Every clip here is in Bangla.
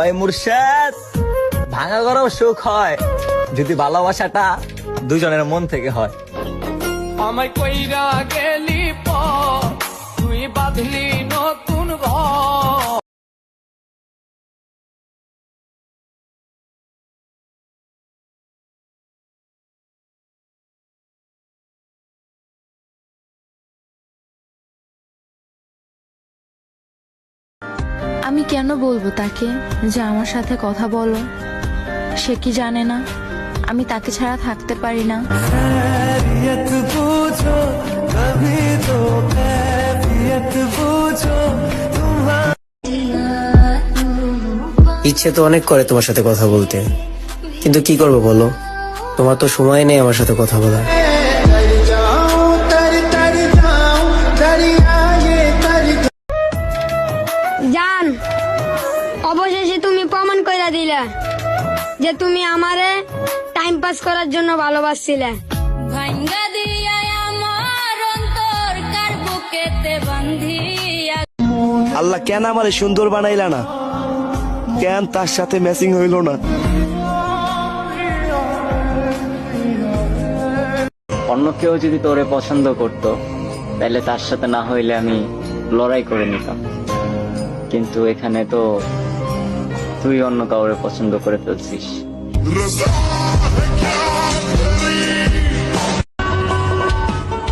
ওই মুর্শেদ, ভাঙা গরম সুখ হয় যদি ভালোবাসাটা দুজনের মন থেকে হয়। আমায় কইরা গেলি আমি কেন বলব তাকে যে আমার সাথে কথা বলো? সে কি জানে না? আমি তাকে ছাড়া থাকতে পারি না। ইচ্ছে তো অনেক করে তোমার সাথে কথা বলতে। কিন্তু কি করব বলো? তোমার তো সময় নেই আমার সাথে কথা বলার। জান অবশেষে তুমি প্রমাণ কইরা দিলে যে তুমি আমারে টাইম পাস করার জন্য ভালোবাসছিলে। কার আল্লাহ কেন আমার সুন্দর বানাইলা না? কেন তার সাথে ম্যাচিং হইল না? অন্য কেউ যদি তোরে পছন্দ করত তাহলে তার সাথে না হইলে আমি লড়াই করে নিতাম। কিন্তু এখানে তো তুই অন্য কাউরে পছন্দ করে ফেলছিস।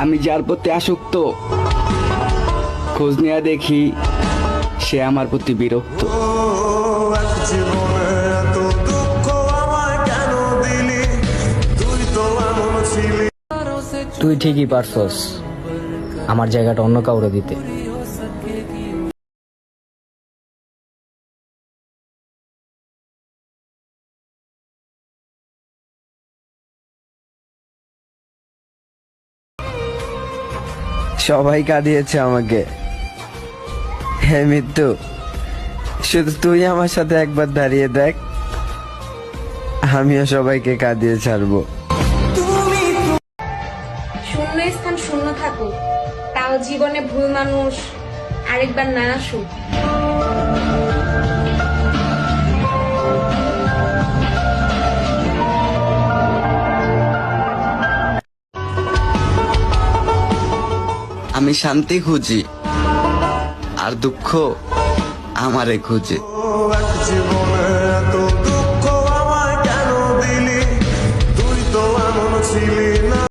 আমি যার প্রতি আসক্ত খোঁজ নেওয়া দেখি সে আমার প্রতি বিরক্ত। তুই ঠিকই পারছস আমার জায়গাটা অন্য কাউরে দিতে। সবাই কাঁদিয়েছে আমাকে। হে মৃত্যু শুধু তুই আমার সাথে একবার দাঁড়িয়ে দেখ। আমিও সবাইকে কাঁদিয়ে ছাড়বো। শূন্য স্থান শূন্য থাকুক, তাও জীবনে ভুল মানুষ আরেকবার না আসুক। আমি শান্তি খুঁজি। আর দুঃখ আমারে খুঁজে।